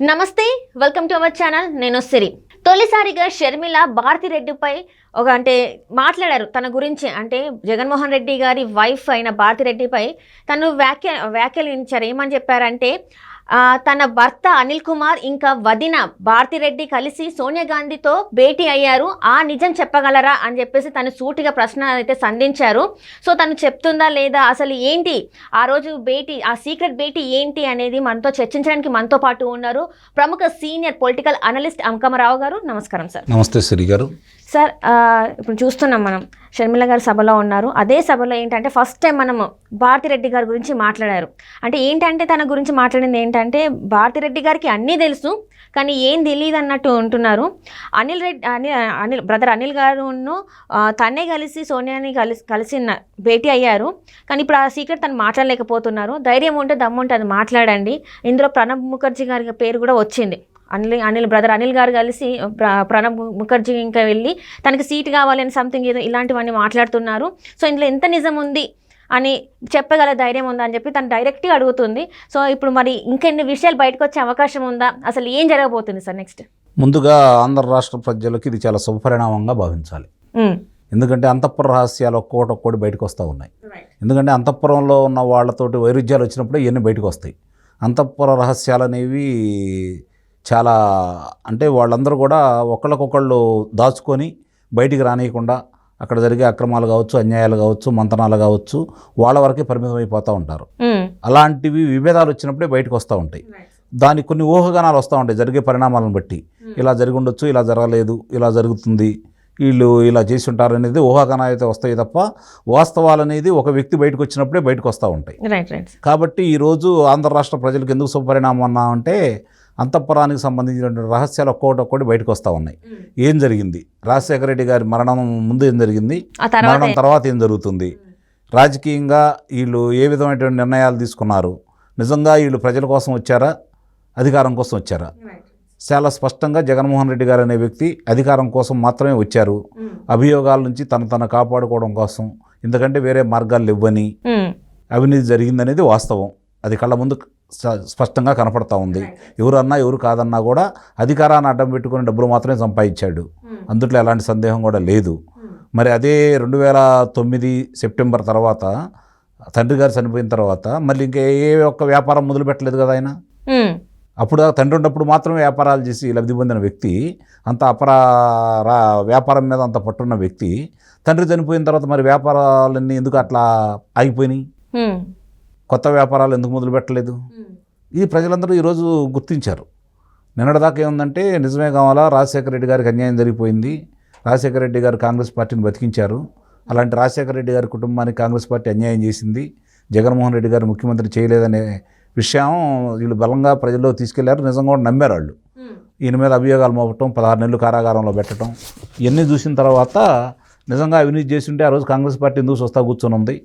నమస్తే welcome to our channel నేను సిరి. తొలిసారిగా షర్మిల భారతిరెడ్డిపై ఒక అంటే మాట్లాడారు తన గురించి. అంటే జగన్మోహన్ రెడ్డి గారి వైఫ్ అయిన భారతిరెడ్డిపై తను వ్యాఖ్య వ్యాఖ్యానించారు ఏమని చెప్పారంటే తన భర్త అనిల్ కుమార్ ఇంకా వదిన భారతిరెడ్డి కలిసి సోనియా గాంధీతో భేటీ అయ్యారు. ఆ నిజం చెప్పగలరా అని చెప్పేసి తను సూటిగా ప్రశ్న అయితే సంధించారు. సో తను చెప్తుందా లేదా? అసలు ఏంటి ఆ రోజు భేటీ ఆ సీక్రెట్ భేటీ ఏంటి అనేది మనతో చర్చించడానికి మనతో పాటు ఉన్నారు ప్రముఖ సీనియర్ పొలిటికల్ అనలిస్ట్ అంకమరావు గారు. నమస్కారం సార్. నమస్తే సిరి గారు. సార్ ఇప్పుడు చూస్తున్నాం మనం. షర్మిల గారు సభలో ఉన్నారు. అదే సభలో ఏంటంటే ఫస్ట్ టైం మనము భారతిరెడ్డి గారి గురించి మాట్లాడారు. అంటే ఏంటంటే తన గురించి మాట్లాడింది ఏంటంటే భారతిరెడ్డి గారికి అన్నీ తెలుసు కానీ ఏం తెలియదు అన్నట్టు ఉంటున్నారు. అనిల్ రెడ్డి అనిల్ అనిల్ బ్రదర్ అనిల్ గారును తనే కలిసి సోనియాని కలిసి కలిసి భేటీ అయ్యారు. కానీ ఇప్పుడు ఆ సీక్రెట్ తను మాట్లాడలేకపోతున్నారు. ధైర్యం ఉంటే దమ్ముంటే అది మాట్లాడండి. ఇందులో ప్రణబ్ ముఖర్జీ గారి పేరు కూడా వచ్చింది. అనిల్ అనిల్ బ్రదర్ అనిల్ గారు కలిసి ప్ర- ప్రణబ్ ముఖర్జీ ఇంకా వెళ్ళి తనకి సీట్ కావాలని సంథింగ్ ఏదో ఇలాంటివన్నీ మాట్లాడుతున్నారు. సో ఇందులో ఎంత నిజం ఉంది అని చెప్పగల ధైర్యం ఉందా అని చెప్పి తను డైరెక్ట్గా అడుగుతుంది. సో ఇప్పుడు మరి ఇంకెన్ని విషయాలు బయటకు వచ్చే అవకాశం ఉందా? అసలు ఏం జరగబోతుంది సార్ నెక్స్ట్ ముందుగా ఆంధ్ర రాష్ట్ర ప్రజలకు ఇది చాలా శుభపరిణామంగా భావించాలి. ఎందుకంటే అంతఃపుర రహస్యాలు ఒక్కోటి ఒక్కోటి బయటకు వస్తూ ఉన్నాయి. ఎందుకంటే అంతఃపురంలో ఉన్న వాళ్ళతోటి వైరుధ్యాలు వచ్చినప్పుడు ఇవన్నీ బయటకు వస్తాయి. అంతఃపుర రహస్యాలు అనేవి చాలా అంటే వాళ్ళందరూ కూడా ఒకళ్ళకొకళ్ళు దాచుకొని బయటికి రానియకుండా అక్కడ జరిగే అక్రమాలు కావచ్చు అన్యాయాలు కావచ్చు మంతనాలు కావచ్చు వాళ్ళ వరకే పరిమితం అయిపోతూ ఉంటారు అలాంటివి విభేదాలు వచ్చినప్పుడే బయటకు వస్తూ ఉంటాయి. దానికి కొన్ని ఊహగానాలు వస్తూ ఉంటాయి. జరిగే పరిణామాలను బట్టి. ఇలా జరిగి ఉండొచ్చు ఇలా జరగలేదు ఇలా జరుగుతుంది వీళ్ళు ఇలా చేసి ఉంటారు అనేది ఊహాగానాలు అయితే వస్తాయి తప్ప వాస్తవాలు అనేది ఒక వ్యక్తి బయటకు వచ్చినప్పుడే బయటకు వస్తూ ఉంటాయి. కాబట్టి ఈరోజు ఆంధ్ర రాష్ట్ర ప్రజలకు ఎందుకు శుభపరిణామం అన్నా అంటే అంతఃపురానికి సంబంధించినటువంటి రహస్యాలు ఒక్కొక్కటి ఒక్కొక్కటి బయటకు వస్తూ ఉన్నాయి. ఏం జరిగింది? రాజశేఖర రెడ్డి గారి మరణం ముందు ఏం జరిగింది? మరణం తర్వాత ఏం జరుగుతుంది? రాజకీయంగా వీళ్ళు ఏ విధమైనటువంటి నిర్ణయాలు తీసుకున్నారు? నిజంగా వీళ్ళు ప్రజల కోసం వచ్చారా? అధికారం కోసం వచ్చారా? చాలా స్పష్టంగా జగన్మోహన్ రెడ్డి గారు అనే వ్యక్తి అధికారం కోసం మాత్రమే వచ్చారు. అభియోగాల నుంచి తను తను కాపాడుకోవడం కోసం ఎందుకంటే వేరే మార్గాలు ఉమ్, అవినీతి జరిగిందనేది వాస్తవం. అది కళ్ళ ముందు స్పష్టంగా కనపడతా ఉంది. ఎవరన్నా ఎవరు కాదన్నా కూడా అధికారాన్ని అడ్డం పెట్టుకుని డబ్బులు మాత్రమే సంపాదించాడు. అందుట్లో ఎలాంటి సందేహం కూడా లేదు. మరి అదే రెండు వేల తొమ్మిది సెప్టెంబర్ తర్వాత తండ్రి గారు చనిపోయిన తర్వాత మళ్ళీ ఇంకా ఏ ఒక్క వ్యాపారం మొదలు పెట్టలేదు కదా ఆయన? ఉమ్, అప్పుడు తండ్రి ఉన్నప్పుడు మాత్రమే వ్యాపారాలు చేసి లబ్ధి పొందిన వ్యక్తి అంత అపరా వ్యాపారం మీద అంత పట్టున్న వ్యక్తి తండ్రి చనిపోయిన తర్వాత మరి వ్యాపారాలన్నీ ఎందుకు అట్లా ఆగిపోయినాయి? కొత్త వ్యాపారాలు ఎందుకు మొదలు పెట్టలేదు? ఇది ప్రజలందరూ ఈరోజు గుర్తించారు. నిన్నటిదాకా ఏముందంటే నిజమే కావాలా రాజశేఖర రెడ్డి గారికి అన్యాయం జరిగిపోయింది. రాజశేఖర రెడ్డి గారు కాంగ్రెస్ పార్టీని బతికించారు. అలాంటి రాజశేఖర రెడ్డి గారి కుటుంబానికి కాంగ్రెస్ పార్టీ అన్యాయం చేసింది. జగన్మోహన్ రెడ్డి గారు ముఖ్యమంత్రి చేయలేదనే విషయం వీళ్ళు బలంగా ప్రజల్లో తీసుకెళ్ళారు. నిజంగా కూడా నమ్మారు వాళ్ళు. ఈయన మీద అభియోగాలు మోపటం పదహారు నెలలు కారాగారంలో పెట్టడం ఇవన్నీ చూసిన తర్వాత నిజంగా అవినీతి చేసి ఉంటే ఆ రోజు కాంగ్రెస్ పార్టీ ఎందుకు చూస్తా కూర్చొని ఉంది?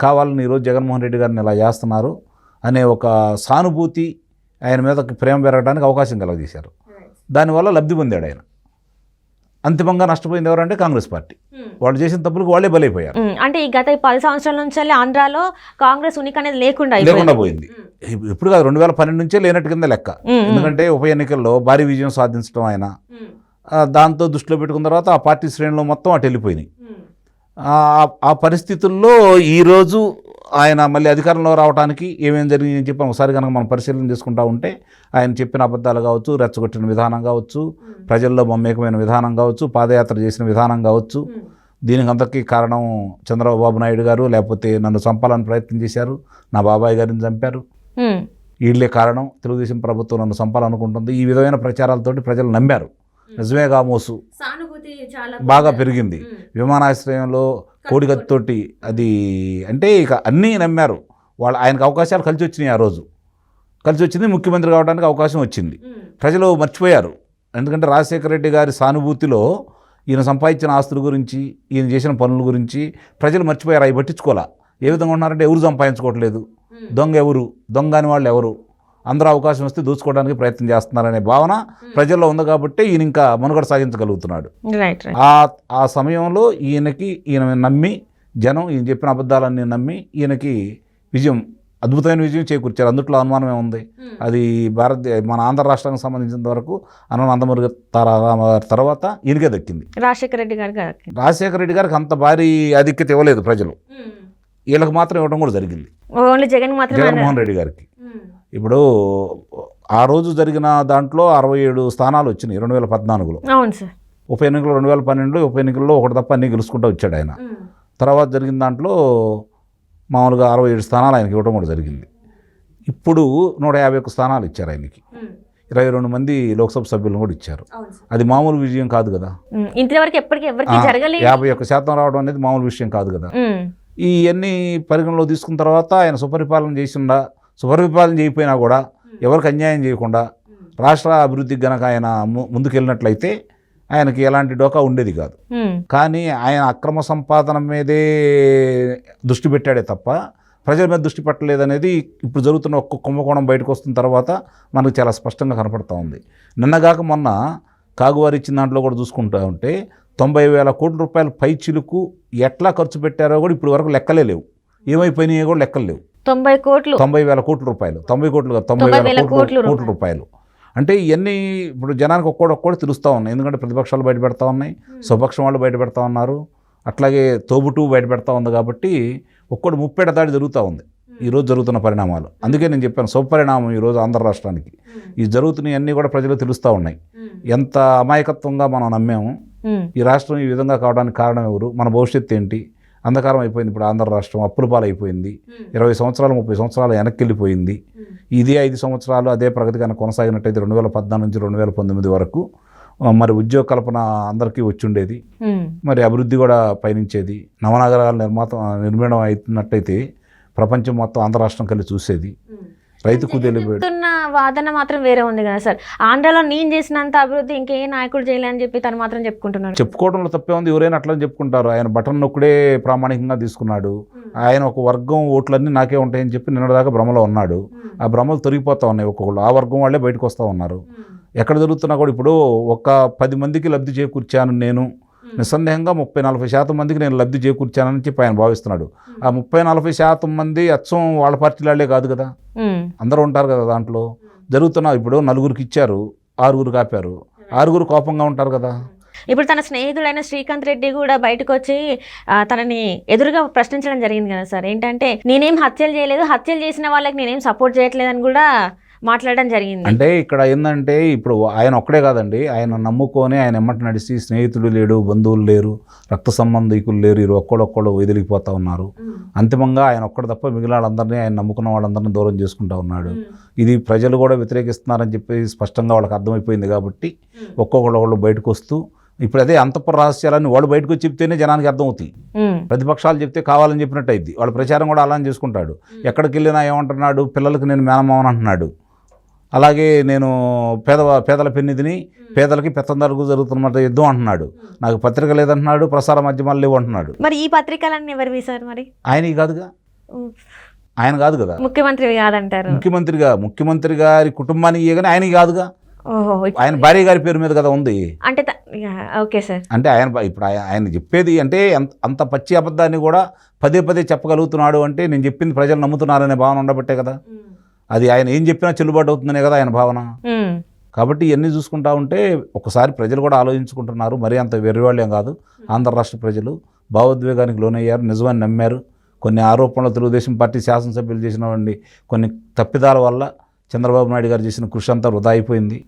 కావాలని ఈరోజు జగన్మోహన్ రెడ్డి గారిని ఇలా చేస్తున్నారు అనే ఒక సానుభూతి ఆయన మీద ప్రేమ పెరగడానికి అవకాశం కలగజేశారు. దానివల్ల లబ్ధి పొందాడు ఆయన. అంతిమంగా నష్టపోయింది ఎవరంటే కాంగ్రెస్ పార్టీ. వాళ్ళు చేసిన తప్పులకు వాళ్ళే బలైపోయారు. అంటే ఈ గత పది సంవత్సరాల నుంచి ఆంధ్రాలో కాంగ్రెస్ ఉనికి అనేది లేకుండా. లేకుండా పోయింది. ఇప్- ఇప్పుడు కాదు రెండు వేల పన్నెండు నుంచే లేనట్టు కింద లెక్క. ఎందుకంటే ఉప ఎన్నికల్లో భారీ విజయం సాధించడం ఆయన. దాంతో దృష్టిలో పెట్టుకున్న తర్వాత ఆ పార్టీ శ్రేణులు మొత్తం అటు వెళ్ళిపోయినాయి. ఆ- పరిస్థితుల్లో ఈరోజు ఆయన మళ్ళీ అధికారంలో రావడానికి ఏమేం జరిగిందని చెప్పి ఒకసారి కనుక మనం పరిశీలన చేసుకుంటా ఉంటే ఆయన చెప్పిన అబద్ధాలు కావచ్చు రెచ్చగొట్టిన విధానం కావచ్చు ప్రజల్లో మమ్మేకమైన విధానం కావచ్చు పాదయాత్ర చేసిన విధానం కావచ్చు. దీనికి అంతకీ కారణం చంద్రబాబు నాయుడు గారు లేకపోతే నన్ను చంపాలని ప్రయత్నం చేశారు నా బాబాయ్ గారిని చంపారు. వీళ్ళే కారణం. తెలుగుదేశం ప్రభుత్వం నన్ను చంపాలనుకుంటుంది. ఈ విధమైన ప్రచారాలతోటి ప్రజలు నమ్మారు. నిజమే కామోసు సానుభూతి చాలా బాగా పెరిగింది. విమానాశ్రయంలో కోడికత్తోటి అది అంటే ఇక అన్నీ నమ్మారు. వాళ్ళ ఆయనకు అవకాశాలు కలిసి వచ్చినాయి ఆ రోజు. కలిసి వచ్చింది ముఖ్యమంత్రి కావడానికి అవకాశం వచ్చింది. ప్రజలు మర్చిపోయారు. ఎందుకంటే రాజశేఖర రెడ్డి గారి సానుభూతిలో ఈయన సంపాదించిన ఆస్తుల గురించి ఈయన చేసిన పనుల గురించి ప్రజలు మర్చిపోయారు. అవి పట్టించుకోవాలా? ఏ విధంగా ఉన్నారంటే ఎవరు సంపాదించుకోవట్లేదు? దొంగ ఎవరు? దొంగ అని వాళ్ళు ఎవరు? అందరూ అవకాశం వస్తే దోచుకోవడానికి ప్రయత్నం చేస్తున్నారనే భావన ప్రజల్లో ఉంది కాబట్టి ఈయన ఇంకా మనుగడ సాగించగలుగుతున్నాడు. ఆ ఆ సమయంలో ఈయనకి ఈయన నమ్మి జనం ఈయన చెప్పిన అబద్ధాలన్నీ నమ్మి ఈయనకి విజయం అద్భుతమైన విజయం చేకూర్చారు. అందుట్లో అనుమానం ఏముంది అది భారత మన ఆంధ్ర రాష్ట్రానికి సంబంధించినంత వరకు అన్న నందమూరి తర్వాత ఈయనకే దక్కింది. రాజశేఖర రెడ్డి గారు గారికి రాజశేఖర రెడ్డి గారికి అంత భారీ ఆధిక్యత ఇవ్వలేదు ప్రజలు. వీళ్ళకి మాత్రం ఇవ్వడం కూడా జరిగింది. జగన్మోహన్ రెడ్డి గారికి. ఇప్పుడు ఆ రోజు జరిగిన దాంట్లో అరవై ఏడు స్థానాలు వచ్చినాయి రెండు వేల పద్నాలుగులో. అవును సార్. ఉప ఎన్నికలు రెండు వేల పన్నెండులో ఉప ఎన్నికల్లో ఒకటి తప్ప అన్ని గెలుచుకుంటూ వచ్చాడు ఆయన. తర్వాత జరిగిన దాంట్లో మామూలుగా అరవై ఏడు స్థానాలు ఆయనకి ఇవ్వడం కూడా జరిగింది. ఇప్పుడు నూట యాభై ఒక్క స్థానాలు ఇచ్చారు ఆయనకి. ఇరవై రెండు మంది లోక్సభ సభ్యులను కూడా ఇచ్చారు. అది మామూలు విజయం కాదు కదా? ఇంతవరకు ఎప్పటికీ యాభై ఒక్క శాతం రావడం అనేది మామూలు విషయం కాదు కదా? ఇవన్నీ పరిగణలో తీసుకున్న తర్వాత ఆయన సుపరిపాలన చేసిండా సుపరిపాలన చేయకపోయినా కూడా ఎవరికి అన్యాయం చేయకుండా రాష్ట్ర అభివృద్ధికి గనక ఆయన ము- ముందుకెళ్ళినట్లయితే ఆయనకి ఎలాంటి డోకా ఉండేది కాదు. కానీ ఆయన అక్రమ సంపాదన మీదే దృష్టి పెట్టాడే తప్ప ప్రజల మీద దృష్టి పెట్టలేదనేది ఇప్పుడు జరుగుతున్న ఒక్క కుంభకోణం బయటకు వస్తున్న తర్వాత మనకు చాలా స్పష్టంగా కనపడతా ఉంది. నిన్నగాక మొన్న కాగువారి ఇచ్చిన దాంట్లో కూడా చూసుకుంటా ఉంటే తొంభై వేల కోట్ల రూపాయల పై చిలుకు ఎట్లా ఖర్చు పెట్టారో కూడా ఇప్పుడు వరకు లెక్కలే లేవు. ఏమైపోయినాయో కూడా లెక్కలు లేవు. తొంభై కోట్లు. తొంభై వేల కోట్ల రూపాయలు. తొంభై కోట్లు తొంభై వేల కోట్ల కోట్ల రూపాయలు. అంటే ఇవన్నీ ఇప్పుడు జనానికి ఒక్కోటి ఒక్కోటి తెలుస్తూ ఉన్నాయి. ఎందుకంటే ప్రతిపక్షాలు బయట పెడతా ఉన్నాయి. స్వపక్షం వాళ్ళు బయట పెడతా ఉన్నారు. అట్లాగే తోబుటు బయట పెడతా ఉంది కాబట్టి ఒక్కోటి ముప్పేట దాడి జరుగుతూ ఉంది. ఈరోజు జరుగుతున్న పరిణామాలు. అందుకే నేను చెప్పాను సుపరిణామం ఈరోజు ఆంధ్ర రాష్ట్రానికి. ఈ జరుగుతున్నవన్నీ కూడా ప్రజలకు తెలుస్తూ ఉన్నాయి. ఎంత అమాయకత్వంగా మనం నమ్మాము ఈ రాష్ట్రం ఈ విధంగా కావడానికి కారణం ఎవరు? మన భవిష్యత్తు ఏంటి? అంధకారం అయిపోయింది ఇప్పుడు ఆంధ్ర రాష్ట్రం అప్పుల పాలైపోయింది. ఇరవై సంవత్సరాలు ముప్పై సంవత్సరాలు వెనక్కి వెళ్ళిపోయింది ఇదే ఐదు సంవత్సరాలు అదే ప్రగతి కనుక కొనసాగినట్టయితే రెండు వేల పద్నాలుగు నుంచి రెండు వేల పంతొమ్మిది వరకు మరి ఉద్యోగ కల్పన అందరికీ వచ్చి ఉండేది ఉమ్. మరి అభివృద్ధి కూడా పయనించేది. నవనగరాల నిర్మాత నిర్మాణం అవుతున్నట్టయితే ప్రపంచం మొత్తం ఆంధ్ర రాష్ట్రం కలిసి చూసేది. రైతు కుదేలు చెప్తున్న వాదన మాత్రం వేరే ఉంది కదా సార్. ఆంధ్రలో నేను చేసినంత అభివృద్ధి ఇంకే నాయకుడు చేయలేని చెప్పి తను మాత్రం చెప్పుకుంటున్నాడు. చెప్పుకోవడంలో తప్పే ఉంది. ఎవరైనా అట్లా చెప్పుకుంటారు. ఆయన బటన్ నొక్కుడే ప్రామాణికంగా తీసుకున్నాడు. ఆయన ఒక వర్గం ఓట్లన్నీ నాకే ఉంటాయని చెప్పి నిన్నటిదాకా భ్రమలో ఉన్నాడు. ఆ భ్రమలు తొలగిపోతా ఉన్నాయి. ఒక్కొక్కళ్ళు ఆ వర్గం వాళ్ళే బయటకు వస్తూ ఉన్నారు. ఎక్కడ జరుగుతున్నా కూడా ఇప్పుడు ఒక పది మందికి లబ్ధి చేకూర్చాను నేను. నిస్సందేహంగా ముప్పై నలభై శాతం మందికి నేను లబ్ధి చేకూర్చానని చెప్పి ఆయన భావిస్తున్నాడు. ఆ ముప్పై నలభై శాతం మంది అచ్చం వాళ్ళ పార్టీ వాళ్ళే కాదు? కదా అందరూ ఉంటారు కదా దాంట్లో? జరుగుతున్న ఇప్పుడు నలుగురికి ఇచ్చారు ఆరుగురు కాపారు. ఆరుగురు కోపంగా ఉంటారు కదా? ఇప్పుడు తన స్నేహితుడైన శ్రీకాంత్ రెడ్డి కూడా బయటకు వచ్చి తనని ఎదురుగా ప్రశ్నించడం జరిగింది కదా సార్. ఏంటంటే నేనేం హత్యలు చేయలేదు హత్యలు చేసిన వాళ్ళకి నేనేం సపోర్ట్ చేయట్లేదని కూడా మాట్లాడడం జరిగింది. అంటే ఇక్కడ ఏంటంటే ఇప్పుడు ఆయన ఒక్కడే కాదండి ఆయన నమ్ముకొని ఆయన ఎమ్మటి నడిచి స్నేహితుడు లేడు బంధువులు లేరు రక్త సంబంధికులు లేరు ఇరు ఒక్కడొక్కడు వదిలిపోతా ఉన్నారు. అంతిమంగా ఆయన ఒక్కడు తప్ప మిగిలిన వాళ్ళందరినీ ఆయన నమ్ముకున్న వాళ్ళందరినీ దూరం చేసుకుంటా ఉన్నాడు. ఇది ప్రజలు కూడా వ్యతిరేకిస్తున్నారని చెప్పి స్పష్టంగా వాళ్ళకి అర్థమైపోయింది కాబట్టి ఒక్కొక్కళ్ళు బయటకు వస్తూ ఇప్పుడు అదే అంతఃపుర రహస్యాలని వాడు బయటకు వచ్చి చెప్తేనే జనానికి అర్థమవుతాయి. ప్రతిపక్షాలు చెప్తే కావాలని చెప్పినట్టు అయింది. వాళ్ళ ప్రచారం కూడా అలానే చేసుకుంటాడు. ఎక్కడికి వెళ్ళినా ఏమంటున్నాడు పిల్లలకి నేను మేనమావని అంటున్నాడు. అలాగే నేను పేద పేదల పెన్నిధిని పేదలకి పెత్తందరకు జరుగుతున్న యుద్ధం అంటున్నాడు. నాకు పత్రిక లేదంటున్నాడు ప్రసార మాధ్యమాలు లేవు అంటున్నాడు. మరి ఈ పత్రికలన్నీ ఎవరివి సార్ మరి? ఆయనకి కాదుగా? ఆయన కాదు కదా? ముఖ్యమంత్రి కాదంటారు. ముఖ్యమంత్రిగా ముఖ్యమంత్రి గారి కుటుంబానికి ఇయ్యగానే ఆయనకి కాదుగా? ఆయన భార్య గారి పేరు మీద కదా ఉంది. అంటే ఓకే సార్. అంటే ఆయన ఇప్పుడు ఆయన ఆయన చెప్పేది అంటే అంత అంత పచ్చి అబద్ధాన్ని కూడా పదే పదే చెప్పగలుగుతున్నాడు అంటే నేను చెప్పింది ప్రజలు నమ్ముతున్నారనే భావన ఉండబట్టే కదా? అది ఆయన ఏం చెప్పినా చెల్లుబాటు అవుతుందనే కదా ఆయన భావన. కాబట్టి ఇవన్నీ చూసుకుంటా ఉంటే ఒకసారి ప్రజలు కూడా ఆలోచించుకుంటున్నారు. మరీ అంత వెర్రివాళ్ళేం కాదు. ఆంధ్ర రాష్ట్ర ప్రజలు భావోద్వేగానికి లోనయ్యారు నిజమని నమ్మారు. కొన్ని ఆరోపణలు తెలుగుదేశం పార్టీ శాసనసభ్యులు చేసినవండి కొన్ని తప్పిదాల వల్ల చంద్రబాబు నాయుడు గారు చేసిన కృషి అంతా వృధా అయిపోయింది.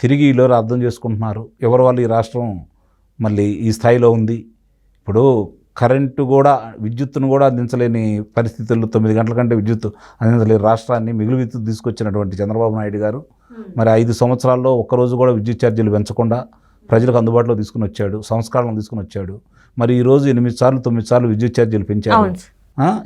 తిరిగి ఈలో అర్థం చేసుకుంటున్నారు. ఎవరి వల్ల ఈ రాష్ట్రం మళ్ళీ ఈ స్థాయిలో ఉంది. ఇప్పుడు కరెంటు కూడా విద్యుత్తును కూడా అందించలేని పరిస్థితుల్లో తొమ్మిది గంటల కంటే విద్యుత్ అందించలేని రాష్ట్రాన్ని మిగులు విద్యుత్ తీసుకొచ్చినటువంటి చంద్రబాబు నాయుడు గారు మరి ఐదు సంవత్సరాల్లో ఒక్కరోజు కూడా విద్యుత్ ఛార్జీలు పెంచకుండా ప్రజలకు అందుబాటులో తీసుకుని వచ్చాడు సంస్కరణలు తీసుకుని వచ్చాడు. మరి ఈరోజు ఎనిమిది సార్లు తొమ్మిది సార్లు విద్యుత్ ఛార్జీలు పెంచారు.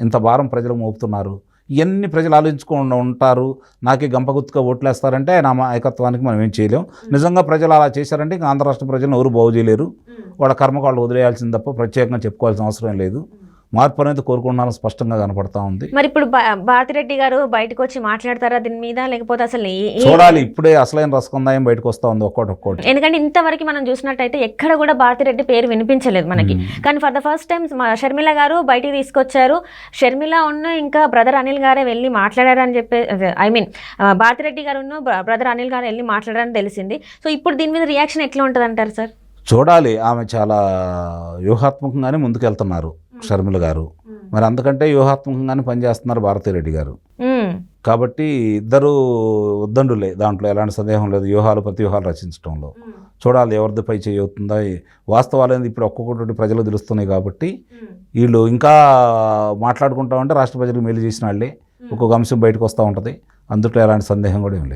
ఇంత భారం ప్రజలు మోపుతున్నారు. ఇవన్నీ ప్రజలు ఆలోచించుకుండా ఉంటారు? నాకే గంపగుత్తుగా ఓట్లేస్తారంటే ఆయన నాయకత్వానికి మనం ఏం చేయలేం. నిజంగా ప్రజలు అలా చేశారంటే ఇంకా ఆంధ్ర రాష్ట్ర ప్రజలను ఎవరు బాగు చేయలేరు. వాళ్ళ కర్మకు వాళ్ళు వదిలేయాల్సింది తప్ప ప్రత్యేకంగా చెప్పుకోవాల్సిన అవసరం లేదు. మార్పు అనేది కోరుకుంటున్నాను స్పష్టంగా కనపడతా ఉంది. మరి ఇప్పుడు భారతిరెడ్డి గారు బయటకు వచ్చి మాట్లాడతారా దీని మీద? లేకపోతే అసలు చూడాలి. ఇప్పుడే అసలైన రసకందాయం బయటకు వస్తా ఉంది ఒక్కోటి ఒక్కోటి. ఎందుకంటే ఇంతవరకు మనం చూసినట్టయితే ఎక్కడ కూడా భారతిరెడ్డి పేరు వినిపించలేదు మనకి. కానీ for the first time Sharmila garu బయటికి తీసుకొచ్చారు. షర్మిల ఉన్న ఇంకా బ్రదర్ అనిల్ గారే వెళ్ళి మాట్లాడారని చెప్పి ఐ మీన్ భారతిరెడ్డి గారు బ్రదర్ అనిల్ గారు వెళ్ళి మాట్లాడారని తెలిసింది. సో ఇప్పుడు దీని మీద రియాక్షన్ ఎట్లా ఉంటుంది అంటారు సార్? చూడాలి. ఆమె చాలా వ్యూహాత్మకంగానే ముందుకెళ్తున్నారు. షర్మిల గారు. మరి అంతకంటే వ్యూహాత్మకంగానే పనిచేస్తున్నారు భారతిరెడ్డి గారు. కాబట్టి ఇద్దరు ఉద్దండులే దాంట్లో ఎలాంటి సందేహం లేదు. వ్యూహాలు ప్రతివ్యూహాలు రచించడంలో చూడాలి ఎవరిది పై చేయి అవుతుందా. వాస్తవాలు అనేది ఇప్పుడు ఒక్కొక్కటి ప్రజలు తెలుస్తున్నాయి కాబట్టి వీళ్ళు ఇంకా మాట్లాడుకుంటా ఉంటే రాష్ట్ర ప్రజలకు మేలు చేసిన వాళ్ళే. ఒక్కొక్క అంశం బయటకు వస్తూ ఉంటుంది. అందుట్లో ఎలాంటి సందేహం కూడా ఏం లేదు.